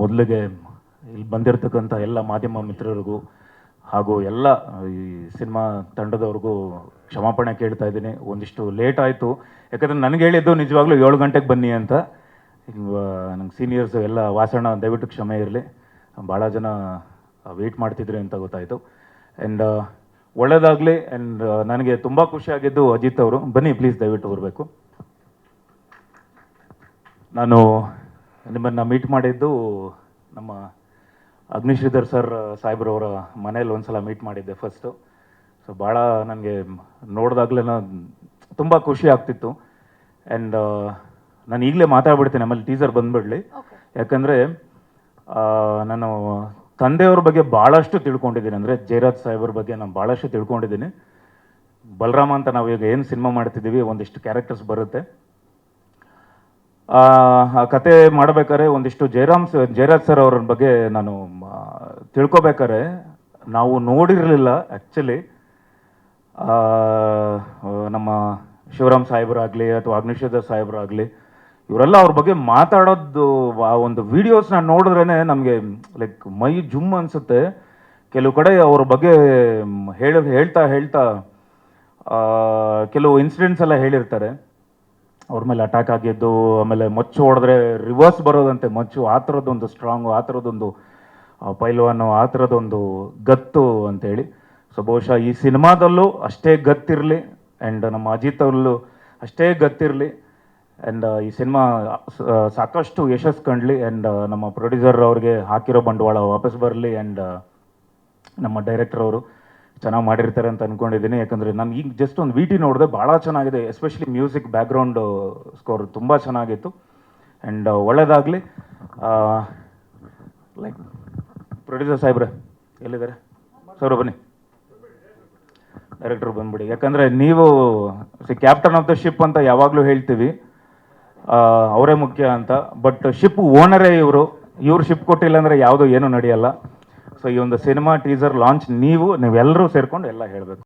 ಮೊದಲಿಗೆ ಇಲ್ಲಿ ಬಂದಿರತಕ್ಕಂಥ ಎಲ್ಲ ಮಾಧ್ಯಮ ಮಿತ್ರರಿಗೂ ಹಾಗೂ ಎಲ್ಲ ಈ ಸಿನಿಮಾ ತಂಡದವ್ರಿಗೂ ಕ್ಷಮಾಪಣೆ ಕೇಳ್ತಾ ಇದ್ದೀನಿ. ಒಂದಿಷ್ಟು ಲೇಟ್ ಆಯಿತು. ಯಾಕಂದರೆ ನನಗೆ ಹೇಳಿದ್ದು ನಿಜವಾಗ್ಲೂ ಏಳು ಗಂಟೆಗೆ ಬನ್ನಿ ಅಂತ. ನಂಗೆ ಸೀನಿಯರ್ಸ್ ಎಲ್ಲ ವಾಸಣ್ಣ, ದಯವಿಟ್ಟು ಕ್ಷಮೆ ಇರಲಿ. ಭಾಳ ಜನ ವೆಯ್ಟ್ ಮಾಡ್ತಿದ್ರು ಅಂತ ಗೊತ್ತಾಯಿತು. ಆ್ಯಂಡ್ ಒಳ್ಳೇದಾಗಲಿ. ಆ್ಯಂಡ್ ನನಗೆ ತುಂಬ ಖುಷಿಯಾಗಿದ್ದು ಅಜಿತ್ ಅವರು. ಬನ್ನಿ ಪ್ಲೀಸ್ ದಯವಿಟ್ಟು ಬರಬೇಕು. ನಾನು ನಿಮ್ಮನ್ನು ಮೀಟ್ ಮಾಡಿದ್ದು ನಮ್ಮ ಅಗ್ನಿಶ್ರೀಧರ್ ಸರ್ ಸಾಹೇಬ್ರವರ ಮನೇಲಿ ಒಂದು ಸಲ ಮೀಟ್ ಮಾಡಿದ್ದೆ ಫಸ್ಟು ಸೊ ಭಾಳ ನನಗೆ ನೋಡಿದಾಗಲೇ ತುಂಬ ಖುಷಿ ಆಗ್ತಿತ್ತು. ಆ್ಯಂಡ್ ನಾನು ಈಗಲೇ ಮಾತಾಡ್ಬಿಡ್ತೀನಿ ಆಮೇಲೆ ಟೀಸರ್ ಬಂದ್ಬಿಡಲಿ. ಯಾಕಂದರೆ ನಾನು ತಂದೆಯವ್ರ ಬಗ್ಗೆ ಭಾಳಷ್ಟು ತಿಳ್ಕೊಂಡಿದ್ದೀನಿ. ಅಂದರೆ ಜಯರಾಜ್ ಸಾಹೇಬ್ರ ಬಗ್ಗೆ ನಾನು ಭಾಳಷ್ಟು ತಿಳ್ಕೊಂಡಿದ್ದೀನಿ. ಬಲರಾಮ ಅಂತ ನಾವು ಈಗ ಏನು ಸಿನಿಮಾ ಮಾಡ್ತಿದ್ದೀವಿ ಒಂದಿಷ್ಟು ಕ್ಯಾರೆಕ್ಟರ್ಸ್ ಬರುತ್ತೆ. ಆ ಕತೆ ಮಾಡ್ಬೇಕಾದ್ರೆ ಒಂದಿಷ್ಟು ಜಯರಾಮ್ ಜಯರಾಜ್ ಸರ್ ಅವ್ರ ಬಗ್ಗೆ ನಾನು ತಿಳ್ಕೊಬೇಕಾರೆ ನಾವು ನೋಡಿರಲಿಲ್ಲ ಆ್ಯಕ್ಚುಲಿ ನಮ್ಮ ಶಿವರಾಮ್ ಸಾಹೇಬರಾಗಲಿ ಅಥವಾ ಅಗ್ನಿಶ್ವರ ಸಾಹೇಬರಾಗಲಿ, ಇವರೆಲ್ಲ ಅವ್ರ ಬಗ್ಗೆ ಮಾತಾಡೋದು ಆ ಒಂದು ವಿಡಿಯೋಸ್ ನಾನು ನೋಡಿದ್ರೇ ನಮಗೆ ಲೈಕ್ ಮೈ ಜುಮ್ ಅನಿಸುತ್ತೆ. ಕೆಲವು ಕಡೆ ಅವ್ರ ಬಗ್ಗೆ ಹೇಳ, ಹೇಳ್ತಾ ಹೇಳ್ತಾ ಕೆಲವು ಇನ್ಸಿಡೆಂಟ್ಸ್ ಎಲ್ಲ ಹೇಳಿರ್ತಾರೆ. ಅವ್ರ ಮೇಲೆ ಅಟ್ಯಾಕ್ ಆಗಿದ್ದು, ಆಮೇಲೆ ಮಚ್ಚು ಹೊಡೆದ್ರೆ ರಿವರ್ಸ್ ಬರೋದಂತೆ ಮಚ್ಚು. ಆ ಥರದ್ದೊಂದು ಸ್ಟ್ರಾಂಗು ಆ ಥರದ್ದೊಂದು ಪೈಲ್ವಾನು, ಆ ಥರದ್ದೊಂದು ಗತ್ತು ಅಂತೇಳಿ. ಸೊ ಬಹುಶಃ ಈ ಸಿನಿಮಾದಲ್ಲೂ ಅಷ್ಟೇ ಗತ್ತಿರಲಿ ಆ್ಯಂಡ್ ನಮ್ಮ ಅಜಿತ್ ಅವರಲ್ಲೂ ಅಷ್ಟೇ ಗತ್ತಿರಲಿ ಆ್ಯಂಡ್ ಈ ಸಿನಿಮಾ ಸಾಕಷ್ಟು ಯಶಸ್ಸು ಕಂಡ್ಲಿ ಆ್ಯಂಡ್ ನಮ್ಮ ಪ್ರೊಡ್ಯೂಸರ್ ಅವ್ರಿಗೆ ಹಾಕಿರೋ ಬಂಡವಾಳ ವಾಪಸ್ ಬರಲಿ ಆ್ಯಂಡ್ ನಮ್ಮ ಡೈರೆಕ್ಟರ್ ಅವರು. ಚೆನ್ನಾಗಿ ಮಾಡಿರ್ತಾರೆ ಅಂತ ಅನ್ಕೊಂಡಿದ್ದೀನಿ. ಯಾಕಂದರೆ ನಾನು ಈಗ ಜಸ್ಟ್ ಒಂದು ವಿ ಟಿ ನೋಡಿದೆ ಭಾಳ ಚೆನ್ನಾಗಿದೆ. ಎಸ್ಪೆಷಲಿ ಮ್ಯೂಸಿಕ್ ಬ್ಯಾಕ್ಗ್ರೌಂಡ್ ಸ್ಕೋರ್ ತುಂಬ ಚೆನ್ನಾಗಿತ್ತು. ಆ್ಯಂಡ್ ಒಳ್ಳೆಯದಾಗಲಿ ಲೈಕ್ ಪ್ರೊಡ್ಯೂಸರ್ ಸಾಹೇಬ್ರೆ, ಎಲ್ಲಿದ್ದಾರೆ? ಸರ್ ಬನ್ನಿ. ಡೈರೆಕ್ಟರ್ ಬಂದ್ಬಿಡಿ. ಯಾಕಂದರೆ ನೀವು ಕ್ಯಾಪ್ಟನ್ ಆಫ್ ದ ಶಿಪ್ ಅಂತ ಯಾವಾಗಲೂ ಹೇಳ್ತೀವಿ. ಅವರೇ ಮುಖ್ಯ ಅಂತ. ಬಟ್ ಶಿಪ್ ಓನರೇ ಇವರು. ಇವ್ರು ಶಿಪ್ ಕೊಟ್ಟಿಲ್ಲ ಅಂದರೆ ಯಾವುದೂ ಏನೂ ನಡೆಯಲ್ಲ. ಸೊ ಈ ಒಂದು ಸಿನಿಮಾ ಟೀಸರ್ ಲಾಂಚ್ ನೀವು ನೀವೆಲ್ಲರೂ ಸೇರ್ಕೊಂಡು ಎಲ್ಲ ಹೇಳಬೇಕು.